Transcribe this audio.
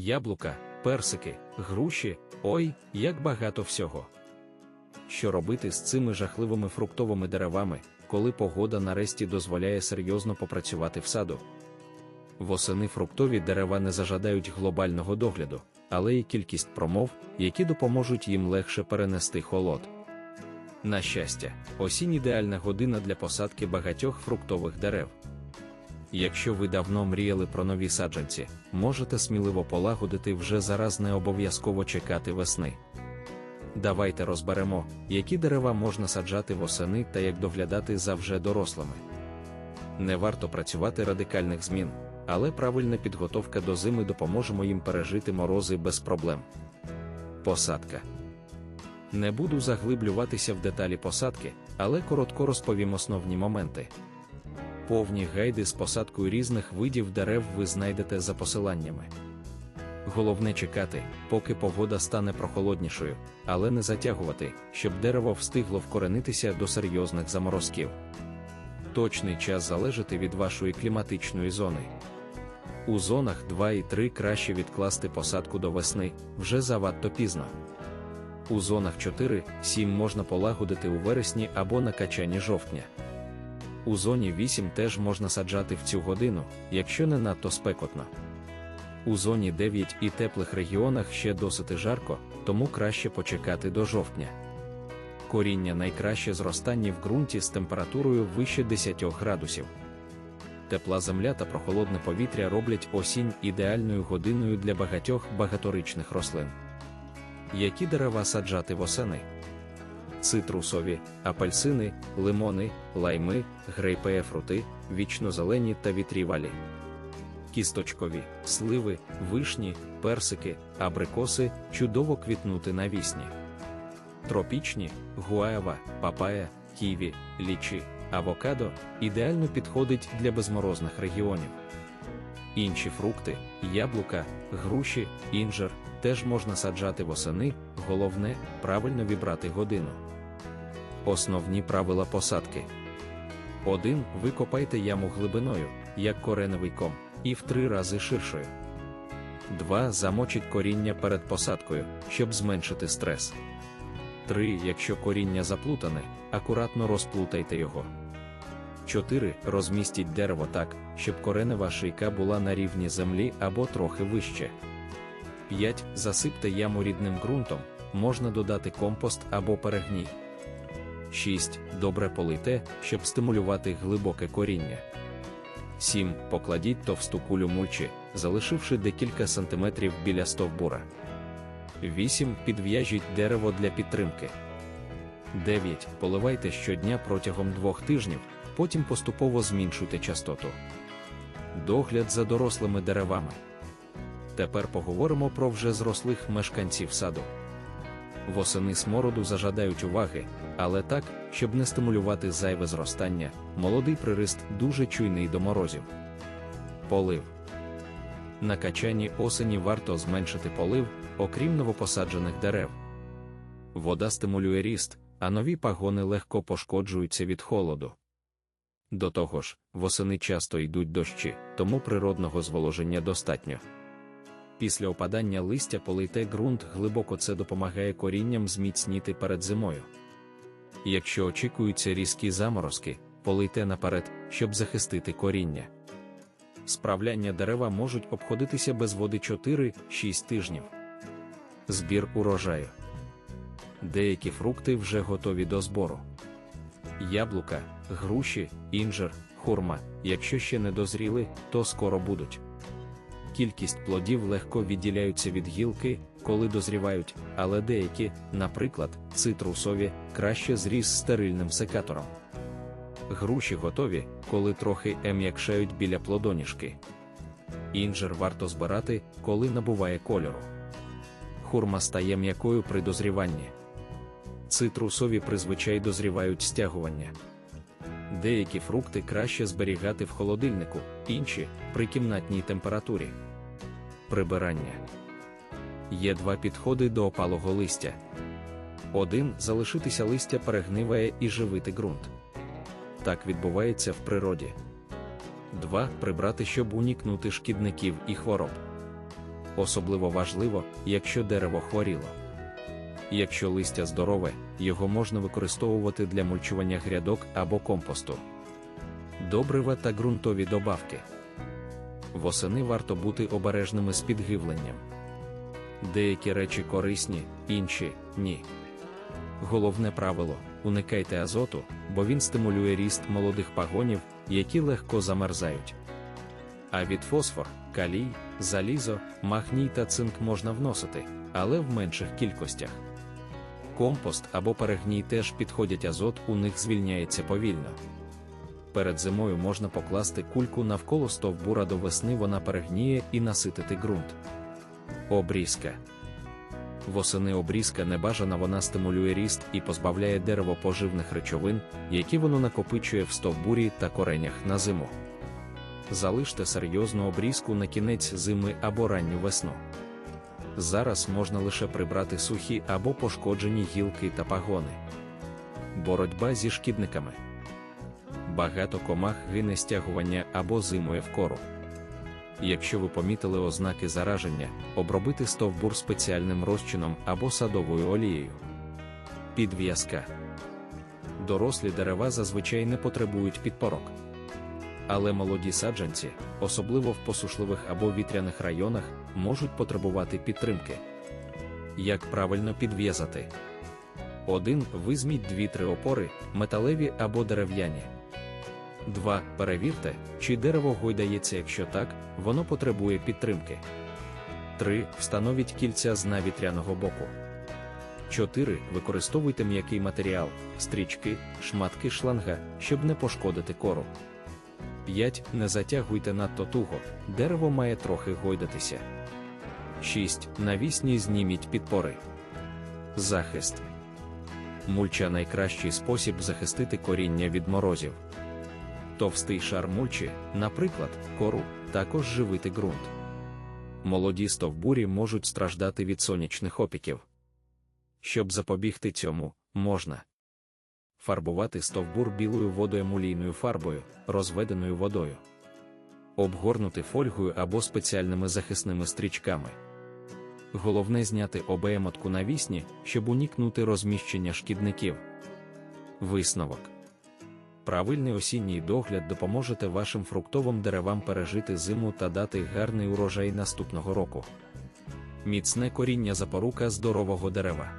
яблука, персики, груші, ой, як багато всього. Що робити з цими жахливими фруктовими деревами, коли погода нарешті дозволяє серйозно попрацювати в саду? Восени фруктові дерева не зажадають глобального догляду, але й кількість промов, які допоможуть їм легше перенести холод. На щастя, осінь ідеальна година для посадки багатьох фруктових дерев. Якщо ви давно мріяли про нові саджанці, можете сміливо полагодити вже зараз не обов'язково чекати весни. Давайте розберемо, які дерева можна саджати восени та як доглядати за вже дорослими. Не варто працювати радикальних змін, але правильна підготовка до зими допоможемо їм пережити морози без проблем. Посадка. Не буду заглиблюватися в деталі посадки, але коротко розповім основні моменти. Повні гайди з посадкою різних видів дерев ви знайдете за посиланнями. Головне чекати, поки погода стане прохолоднішою, але не затягувати, щоб дерево встигло вкоренитися до серйозних заморозків. Точний час залежить від вашої кліматичної зони. У зонах 2 і 3 краще відкласти посадку до весни, вже завадто пізно. У зонах 4-7 можна полагодити у вересні або на качанні жовтня. У зоні 8 теж можна саджати в цю годину, якщо не надто спекотно. У зоні 9 і теплих регіонах ще досить жарко, тому краще почекати до жовтня. Коріння найкраще зростання в ґрунті з температурою вище 10 градусів. Тепла земля та прохолодне повітря роблять осінь ідеальною годиною для багатьох багаторичних рослин. Які дерева саджати восени? Цитрусові, апельсини, лимони, лайми, грейпеефрути, вічнозелені та вітрівалі. Кісточкові, сливи, вишні, персики, абрикоси чудово квітнути навісні. Тропічні, гуаєва, папая, ківі, лічі, авокадо ідеально підходить для безморозних регіонів. Інші фрукти, яблука, груші, інжир теж можна саджати восени, головне правильно вібрати годину. Основні правила посадки. 1. Викопайте яму глибиною, як кореневий ком, і в три рази ширшою. 2. Замочіть коріння перед посадкою, щоб зменшити стрес. 3. Якщо коріння заплутане, акуратно розплутайте його. 4. Розмістіть дерево так, щоб коренева шийка була на рівні землі або трохи вище. 5. Засипте яму рідним ґрунтом, можна додати компост або перегній. 6. Добре полийте, щоб стимулювати глибоке коріння. 7. Покладіть товсту кулю мульчі, залишивши декілька сантиметрів біля стовбура. 8. Підв'яжіть дерево для підтримки. 9. Поливайте щодня протягом двох тижнів, потім поступово зменшуйте частоту. Догляд за дорослими деревами. Тепер поговоримо про вже зрослих мешканців саду. Восени смороду зажадають уваги, але так, щоб не стимулювати зайве зростання, молодий пририст дуже чуйний до морозів. Полив. На качанні осені варто зменшити полив, окрім новопосаджених дерев. Вода стимулює ріст, а нові пагони легко пошкоджуються від холоду. До того ж, восени часто йдуть дощі, тому природного зволоження достатньо. Після опадання листя полийте ґрунт глибоко це допомагає корінням зміцніти перед зимою. Якщо очікуються різкі заморозки, полийте наперед, щоб захистити коріння. Справляння дерева можуть обходитися без води 4-6 тижнів. Збір урожаю. Деякі фрукти вже готові до збору. Яблука, груші, інжир, хурма, якщо ще не дозріли, то скоро будуть. Кількість плодів легко відділяються від гілки, коли дозрівають, але деякі, наприклад, цитрусові, краще зріз стерильним секатором. Груші готові, коли трохи ем'якшають біля плодоніжки. Інжир варто збирати, коли набуває кольору. Хурма стає м'якою при дозріванні. Цитрусові призвичай дозрівають стягування. Деякі фрукти краще зберігати в холодильнику, інші при кімнатній температурі. Прибирання є два підходи до опалого листя. Один залишитися листя перегниває і живити ґрунт. Так відбувається в природі. Два прибрати, щоб унікнути шкідників і хвороб. особливо важливо, якщо дерево хворіло. Якщо листя здорове, його можна використовувати для мульчування грядок або компосту. Добрива та ґрунтові добавки. Восени варто бути обережними з підгивленням. Деякі речі корисні, інші ні. Головне правило уникайте азоту, бо він стимулює ріст молодих пагонів, які легко замерзають. А від фосфор, калій, залізо, магній та цинк можна вносити, але в менших кількостях. Компост або перегній теж підходять азот, у них звільняється повільно. Перед зимою можна покласти кульку навколо стовбура до весни вона перегніє і наситити ґрунт. Обрізка. Восени обрізка небажана вона стимулює ріст і позбавляє дерево поживних речовин, які воно накопичує в стовбурі та коренях на зиму. Залиште серйозну обрізку на кінець зими або ранню весну. Зараз можна лише прибрати сухі або пошкоджені гілки та пагони. Боротьба зі шкідниками. Багато комах гине стягування або зимує в кору. Якщо ви помітили ознаки зараження, обробити стовбур спеціальним розчином або садовою олією. Підв'язка. Дорослі дерева зазвичай не потребують підпорок. Але молоді саджанці, особливо в посушливих або вітряних районах, можуть потребувати підтримки. Як правильно підв'язати? 1. Візьміть 2-3 опори, металеві або дерев'яні. 2. Перевірте, чи дерево гойдається, якщо так, воно потребує підтримки. 3. Встановіть кільця з навітряного боку. 4. Використовуйте м'який матеріал, стрічки, шматки шланга, щоб не пошкодити кору. 5. Не затягуйте надто туго, дерево має трохи гойдатися. 6. Навісні зніміть підпори. Захист. Мульча найкращий спосіб захистити коріння від морозів. Товстий шар мульчі, наприклад, кору, також живити ґрунт. Молоді стовбурі можуть страждати від сонячних опіків. Щоб запобігти цьому, можна фарбувати стовбур білою водоемулійною фарбою, розведеною водою, обгорнути фольгою або спеціальними захисними стрічками. Головне зняти обеємотку навісні, щоб уникнути розміщення шкідників. Висновок Правильний осінній догляд допоможе вашим фруктовим деревам пережити зиму та дати гарний урожай наступного року. Міцне коріння запорука здорового дерева.